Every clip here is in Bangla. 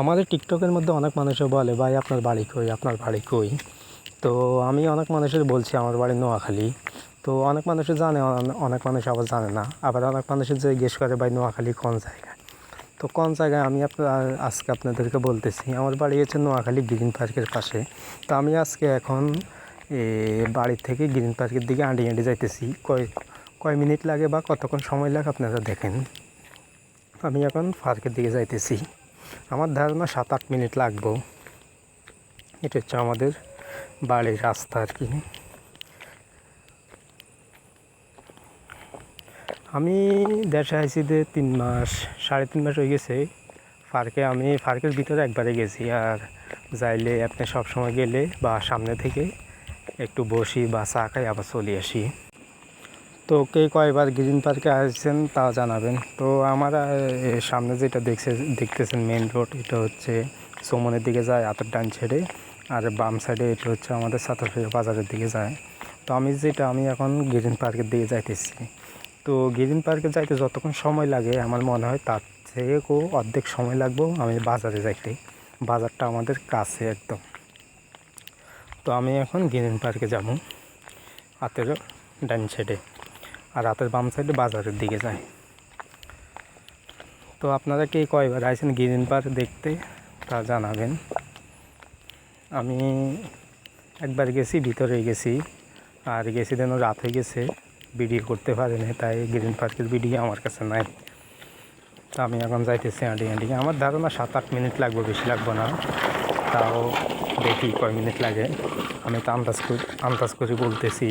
আমাদের টিকটকের মধ্যে অনেক মানুষে বলে, ভাই, আপনার বাড়ি কই? আপনার বাড়ি কই? তো আমি অনেক মানুষের বলছি, আমার বাড়ি নোয়াখালী। তো অনেক মানুষে জানে অনেক মানুষ আবার জানে না। আবার অনেক মানুষের যে জিজ্ঞেস করে, ভাই, নোয়াখালী কোন জায়গায়? তো কোন জায়গায় আমি আপনার, আজকে আপনাদেরকে বলতেছি, আমার বাড়ি হচ্ছে নোয়াখালী গ্রিন পার্কের পাশে। তো আমি আজকে এখন বাড়ি থেকে গ্রিন পার্কের দিকে আঁটি আঁটি যাইতেছি। কয় কয় মিনিট লাগে বা কতক্ষণ সময় লাগে আপনারা দেখেন। আমি এখন পার্কের দিকে যাইতেছি। আমার ধারণা সাত আট মিনিট লাগবো। এটা হচ্ছে আমাদের বাড়ির রাস্তা আর কি। আমি দেশে আইছি যে তিন মাস, সাড়ে তিন মাস হয়ে গেছে। পার্কে আমি, পার্কের ভিতরে একবারে গেছি আর যাইলে আপনি সব সময় গেলে বা সামনে থেকে একটু বসি বা চা খাই আবার চলে আসি। তো কে কয়বার গ্রিন পার্কে আসছেন তা জানাবেন। তো আমার সামনে যেটা দেখছে, দেখতেছেন মেন রোড এটা হচ্ছে সোমনের দিকে যায় আতের ডান ছেড়ে আর বাম সাইডে এটা হচ্ছে আমাদের সাতাশে বাজারের দিকে যায়। তো আমি যেটা, আমি এখন গ্রিন পার্কের দিকে যাইতেছি। তো গ্রিন পার্কে যাইতে যতক্ষণ সময় লাগে, আমার মনে হয় তার থেকেও অর্ধেক সময় লাগবো আমি বাজারে যাইতে। বাজারটা আমাদের কাছে একদম। তো আমি এখন গ্রিন পার্কে যাব হাতের ডান সাইডে আর রাতের বাম সাইডে বাজারের দিকে যায়। তো আপনারা কে কয়বার আইছেন গ্রিন পার্ক দেখতে, তা জানাবেন। আমি একবার গেছি, ভিতরে গেছি, আর গেছি যেন রাত হয়ে গেছে, ভিডিও করতে পারিনি, তাই গ্রিন পার্কের ভিডিও আমার কাছে নাই। তা আমি এখন যাইতেছি আঁটি আঁটি আমার ধারণা সাত আট মিনিট লাগবে, বেশি লাগবে না। তাও দেখি কয় মিনিট লাগে। আমি তো আন্দাজ করি, আন্দাজ করে বলতেছি।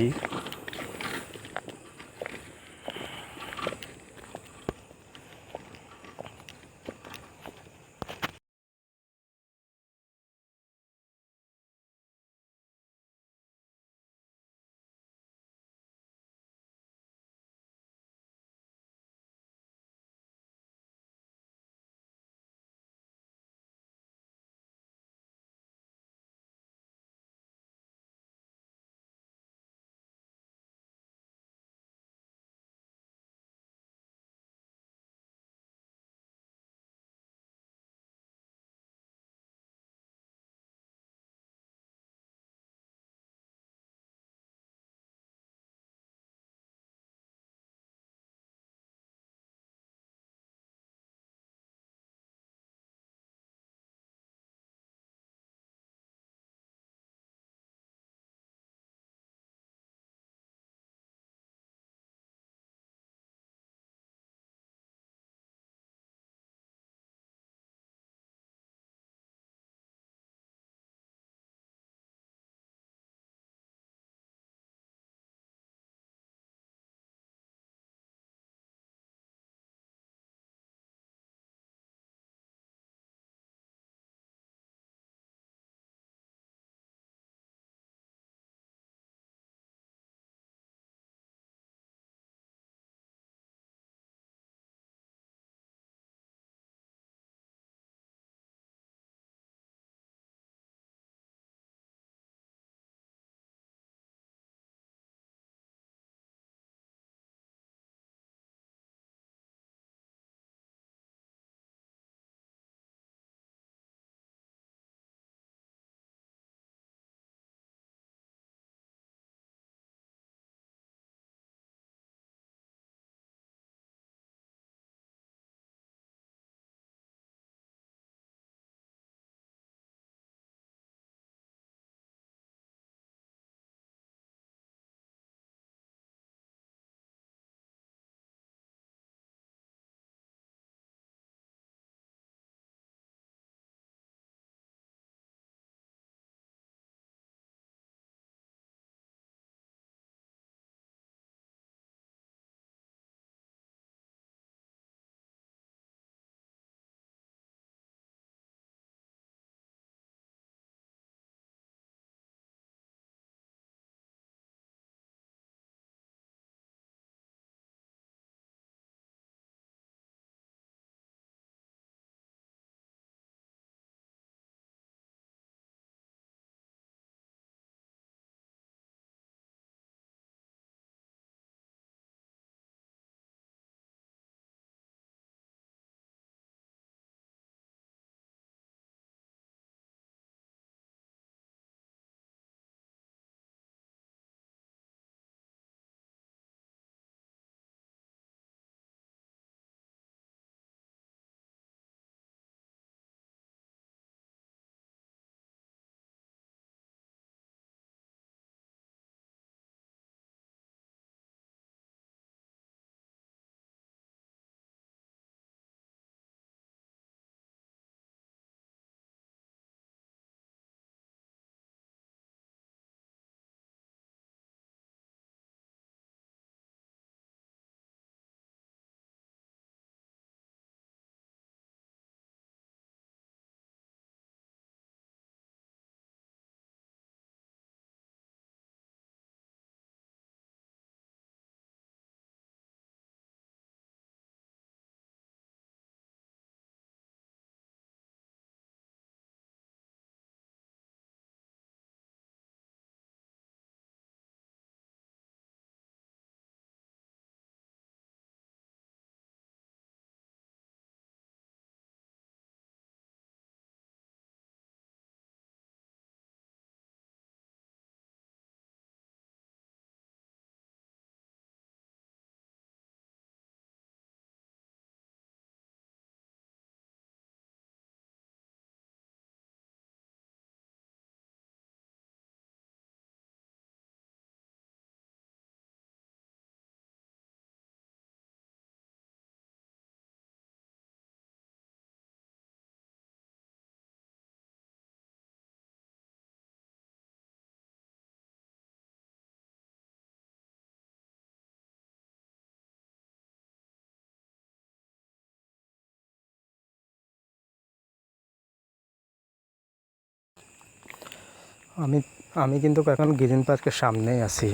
আমি আমি কিন্তু এখন গ্রিন পার্কের সামনেই আছি।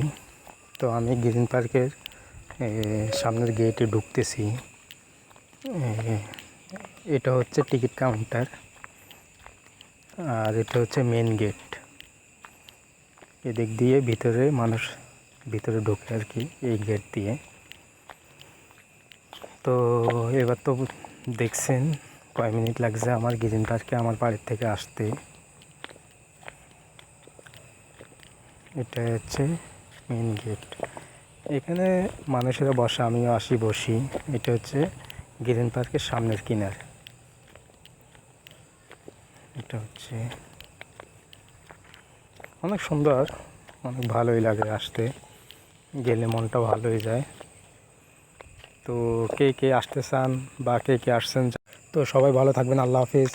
তো আমি গ্রিন পার্কের সামনের গেটে ঢুকতেছি। এটা হচ্ছে টিকিট কাউন্টার আর এটা হচ্ছে মেন গেট এদিক দিয়ে ভিতরে মানুষ, ভিতরে ঢোকে আর কি এই গেট দিয়ে। তো এবার তো দেখছেন, কয় মিনিট লাগছে আমার গ্রিন পার্কে আমার বাড়ির থেকে আসতে। এটা হচ্ছে মেন গেট এখানে মানুষেরা বসে, আমিও আসি, বসি। এটা হচ্ছে গ্রিন পার্কের সামনের কিনার। এটা হচ্ছে অনেক সুন্দর, অনেক ভালোই লাগে আসতে। গেলে মনটা ভালো হয়ে যায়। তো কে কে আসতে চান বা কে কে আসছেন, তো সবাই ভালো থাকবেন, আল্লাহ হাফিজ।